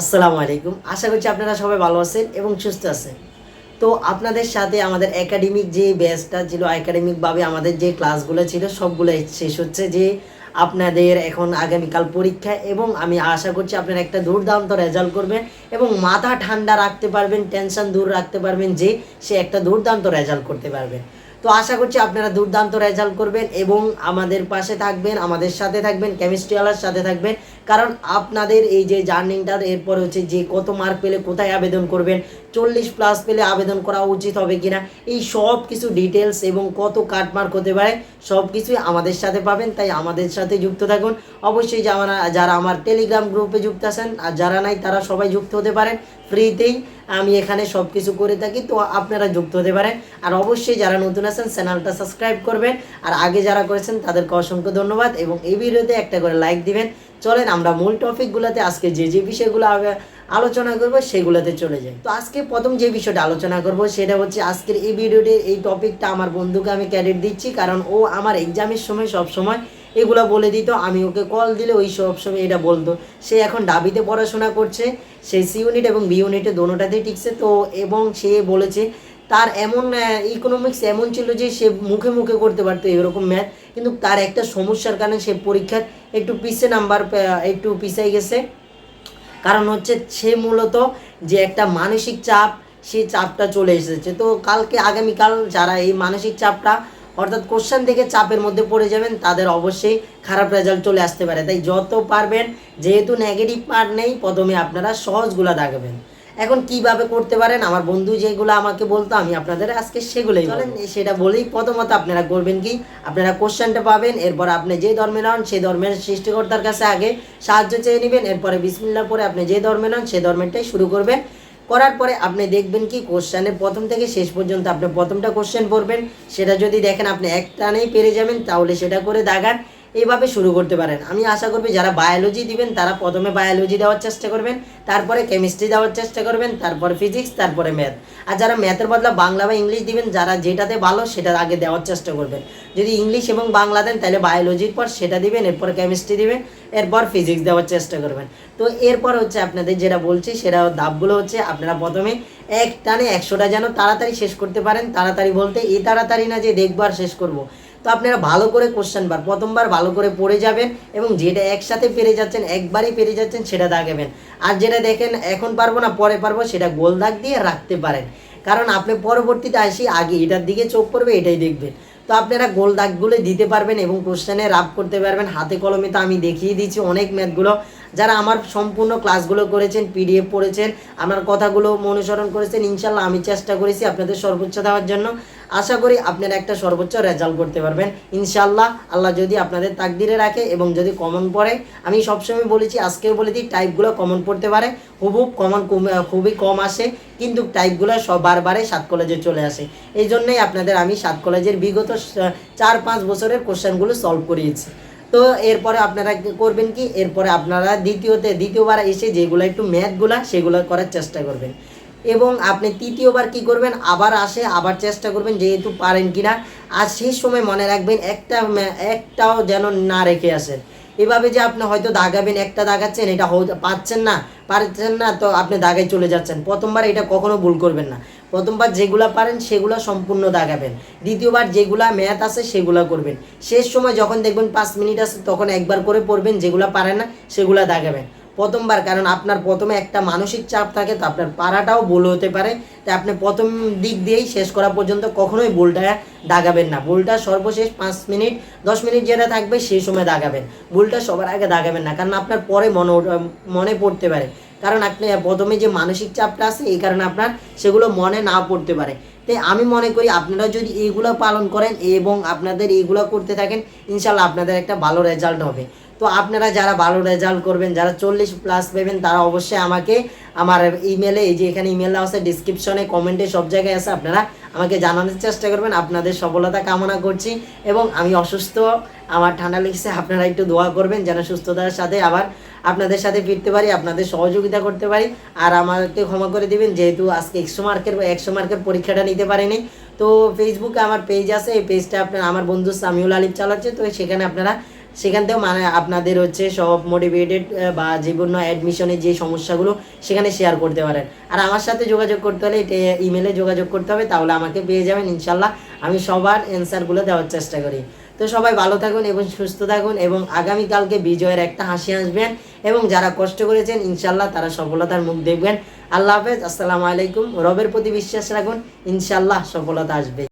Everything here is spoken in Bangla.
আসসালামু আলাইকুম। আশা করছি আপনারা সবাই ভালো আছেন এবং সুস্থ আছেন। তো আপনাদের সাথে আমাদের একাডেমিক যে ব্যাচটা ছিল একাডেমিকভাবে আমাদের যে ক্লাসগুলো ছিল, সবগুলো শেষ হচ্ছে যে আপনাদের এখন আগামীকাল পরীক্ষা এবং আমি আশা করছি আপনারা একটা দুর্দান্ত রেজাল্ট করবেন এবং মাথা ঠান্ডা রাখতে পারবেন টেনশন দূর রাখতে পারবেন যে সে একটা দুর্দান্ত রেজাল্ট করতে পারবেন তো আশা করছি আপনারা দুর্দান্ত রেজাল্ট করবেন এবং আমাদের পাশে থাকবেন, আমাদের সাথে থাকবেন কেমিস্ট্রিওয়ালার সাথে থাকবেন। কারণ আপনাদের এই যে জার্নিংটার এরপর হচ্ছে যে কত মার্ক পেলে কোথায় আবেদন করবেন, চল্লিশ প্লাস পেলে আবেদন করা উচিত হবে কিনা, এই সব কিছু ডিটেলস এবং কত কাট মার্ক হতে পারে, সব কিছুই আমাদের সাথে পাবেন। তাই আমাদের সাথে যুক্ত থাকুন। অবশ্যই যারা আমার টেলিগ্রাম গ্রুপে যুক্ত আছেন, আর যারা নাই, তারা সবাই যুক্ত হতে পারেন। ফ্রিতেই আমি এখানে সব কিছু করে থাকি, তো আপনারা যুক্ত হতে পারেন। আর অবশ্যই যারা নতুন আছেন, চ্যানেলটা সাবস্ক্রাইব করবেন। আর আগে যারা করেছেন, তাদেরকে অসংখ্য ধন্যবাদ। এবং এই ভিডিওতে একটা করে লাইক দিবেন। চলেন আমরা মূল টপিকগুলোতে আজকে যে যে বিষয়গুলো আলোচনা করব, সেগুলোতে চলে যাই। তো আজকে প্রথম যে বিষয়টা আলোচনা করব, সেটা হচ্ছে আজকের এই ভিডিওতে এই টপিকটা আমার বন্ধুকে আমি ক্যাডেট দিচ্ছি, কারণ ও আমার এক্সামের সময় সব সময় এগুলো বলে দিত, আমি ওকে কল দিলে ওই সব সময় এটা বলতো। সে এখন ডাবিতে পড়াশোনা করছে সে সি ইউনিট এবং বি ইউনিটে দোনোটাতেই টিকছে। তো এবং সে বলেছে, তার এমন ইকোনমিক্স এমন ছিল যে সে মুখে মুখে করতে পারতো এরকম ম্যাথ কিন্তু তার একটা সমস্যার কারণে সে পরীক্ষার একটু পিছে নাম্বার একটু পিছাই গেছে। কারণ হচ্ছে সে মূলত যে একটা মানসিক চাপ সেই চাপটা চলে এসেছে। তো কালকে, আগামীকাল যারা এই মানসিক চাপটা অর্থাৎ কোশ্চেন থেকে চাপের মধ্যে পড়ে যাবেন, তাদের অবশ্যই খারাপ রেজাল্ট চলে আসতে পারে। তাই যত পারবেন, যেহেতু নেগেটিভ পার্ট নেই, প্রথমে আপনারা সহজগুলা দাগাবেন। এখন কীভাবে করতে পারেন? আমার বন্ধু যেগুলো আমাকে বলতো, আমি আপনাদের আজকে সেগুলোই বলেন সেটা বলেই প্রথমত আপনারা করবেন কি? আপনারা কোশ্চেনটা পাবেন, এরপর আপনি যে ধর্মে নন সেই ধর্মের সৃষ্টিকর্তার কাছে আগে সাহায্য চেয়ে নেবেন, এরপরে বিসমিল্লার পরে আপনি যে ধর্মে নন সেই ধর্মেরটাই শুরু করবেন। করার পরে আপনি দেখবেন কি কোশ্চেনের প্রথম থেকে শেষ পর্যন্ত আপনি প্রথমটা কোশ্চেন পড়বেন। সেটা যদি দেখেন আপনি এক টানেই পেরে যাবেন, তাহলে সেটা করে দাগান। এইভাবে শুরু করতে পারেন। আমি আশা করবি যারা বায়োলজি দিবেন, তারা প্রথমে বায়োলজি দেওয়ার চেষ্টা করবেন, তারপরে কেমিস্ট্রি দেওয়ার চেষ্টা করবেন, তারপরে ফিজিক্স তারপরে ম্যাথ আর যারা ম্যাথের বদলা বাংলা বা ইংলিশ দিবেন, যারা যেটাতে ভালো সেটা আগে দেওয়ার চেষ্টা করবেন। যদি ইংলিশ এবং বাংলা দেন, তাহলে বায়োলজির পর সেটা দিবেন, এরপর কেমিস্ট্রি দিবেন, এরপর ফিজিক্স দেওয়ার চেষ্টা করবেন। তো এরপর হচ্ছে আপনাদের যেটা বলছি, সেটা ধাপগুলো হচ্ছে আপনারা প্রথমে এক টানে একশোটা যেন তাড়াতাড়ি শেষ করতে পারেন। তাড়াতাড়ি বলতে এই তাড়াতাড়ি না যে দেখবার শেষ করব। তো আপনারা ভালো করে কোশ্চেন বার, প্রথমবার ভালো করে পড়ে যাবেন এবং যেটা একসাথে পেরে যাচ্ছেন, একবারই পেরে যাচ্ছেন, সেটা দাগাবেন আর যেটা দেখেন, এখন পারব না, পরে পারব, সেটা গোল দাগ দিয়ে রাখতে পারেন। কারণ আপনি পরবর্তীতে আসি, আগে এটার দিকে চোখ পড়বে, এটাই দেখবেন। তো আপনারা গোল দাগগুলো দিতে পারবেন এবং কোশ্চেনে রাব করতে পারবেন। হাতে কলমে তো আমি দেখিয়ে দিচ্ছি অনেক ম্যাথগুলো যারা আমার সম্পূর্ণ ক্লাসগুলো করেছেন পিডিএফ পড়েছেন, আমার কথাগুলো অনুসরণ করেছেন ইনশাল্লাহ আমি চেষ্টা করেছি আপনাদের সর্বোচ্চ দেওয়ার জন্য। আশা করি আপনারা একটা সর্বোচ্চ রেজাল্ট করতে পারবেন। ইনশাল্লাহ আল্লাহ যদি আপনাদের তাকদিরে রাখে এবং যদি কমন পড়ে, আমি সবসময় বলেছি, আজকেও বলে দিই টাইপগুলো কমন পড়তে পারে। হুবহুব কমন খুবই কম আসে, কিন্তু টাইপগুলো সব বারবারে সাত কলেজে চলে আসে। এই জন্যই আপনাদের আমি সাত কলেজের বিগত চার পাঁচ বছরের কোশ্চেনগুলো সলভ করিয়েছি। তো এরপরে আপনারা করবেন কি? এরপরে আপনারা দ্বিতীয়তে, দ্বিতীয়বার এসে যেগুলো একটু ম্যাথগুলা সেগুলো করার চেষ্টা করবেন। এবং আপনি তৃতীয়বার কি করবেন? আবার আসে, আবার চেষ্টা করবেন যেহেতু পারেন কিনা। আর সেই সময় মনে রাখবেন, একটা একটাও যেন না রেখে আসেন। এভাবে যে আপনি হয়তো দাগাবেন, একটা দাগাচ্ছেন, এটা পাচ্ছেন না, পারছেন না, তো আপনি দাগায় চলে যাচ্ছেন। প্রথমবার এটা কখনো ভুল করবেন না। প্রথমবার যেগুলো পারেন, সেগুলো সম্পূর্ণ দাগাবেন। দ্বিতীয়বার যেগুলা ম্যাথ আছে, সেগুলো করবেন। শেষ সময় যখন দেখবেন পাঁচ মিনিট আছে, তখন একবার করে পড়বেন, যেগুলো পারেন না, সেগুলো দাগাবেন। প্রথমবার, কারণ আপনার প্রথমে একটা মানসিক চাপ থাকে, তো আপনার পাড়াটাও ভুল হতে পারে। তাই আপনি প্রথম দিক দিয়েই শেষ করা পর্যন্ত কখনোই ভুলটা দাগাবেন না। ভুলটা সর্বশেষ পাঁচ মিনিট, দশ মিনিট যেটা থাকবে সেই সময় দাগাবেন। ভুলটা সবার আগে দাগাবেন না, কারণ আপনার পরে মনে মনে পড়তে পারে। কারণ আপনি প্রথমে যে মানসিক চাপটা আছে, এই কারণে আপনার সেগুলো মনে না পড়তে পারে। তাই আমি মনে করি আপনারা যদি এইগুলো পালন করেন এবং আপনাদের এইগুলো করতে থাকেন, ইনশাল্লাহ আপনাদের একটা ভালো রেজাল্ট হবে। তো আপনারা যারা ভালো রেজাল্ট করবেন, যারা চল্লিশ প্লাস পাবেন, তারা অবশ্যই আমাকে আমার ইমেলে এই যে এখানে ইমেল আছে ডিসক্রিপশনে কমেন্টে সব জায়গায় আছে, আপনারা আমাকে জানানোর চেষ্টা করবেন। আপনাদের সফলতা কামনা করছি এবং আমি অসুস্থ, আমার ঠান্ডা লেগেছে, আপনারা একটু দোয়া করবেন যেন সুস্থতার সাথে আবার আপনাদের সাথে ফিরতে পারি, আপনাদের সহযোগিতা করতে পারি। আর আমাকে ক্ষমা করে দিবেন, যেহেতু আজকে একশো মার্কের একশো মার্কের পরীক্ষাটা নিতে পারিনি। তো ফেসবুকে আমার পেজ আছে, এই পেজটা আপনার, আমার বন্ধু সামিউল আলিফ চালাচ্ছে, তো সেখানে আপনারা সেখান থেকেও মানে আপনাদের হচ্ছে সব মোটিভেটেড বা জীবন অ্যাডমিশনের যে সমস্যাগুলো সেখানে শেয়ার করতে পারেন। আর আমার সাথে যোগাযোগ করতে হলে এটা ইমেলে যোগাযোগ করতে হবে, তাহলে আমাকে পেয়ে যাবেন ইনশাল্লাহ আমি সবার অ্যান্সারগুলো দেওয়ার চেষ্টা করি। তো সবাই ভালো থাকুন এবং সুস্থ থাকুন এবং আগামীকালকে বিজয়ের একটা হাসি আসবেন এবং যারা কষ্ট করেছেন ইনশাল্লাহ তারা সফলতার মুখ দেখবেন। আল্লাহ হাফেজ, আসসালামু আলাইকুম। রবের প্রতি বিশ্বাস রাখুন ইনশাল্লাহ সফলতা আসবে।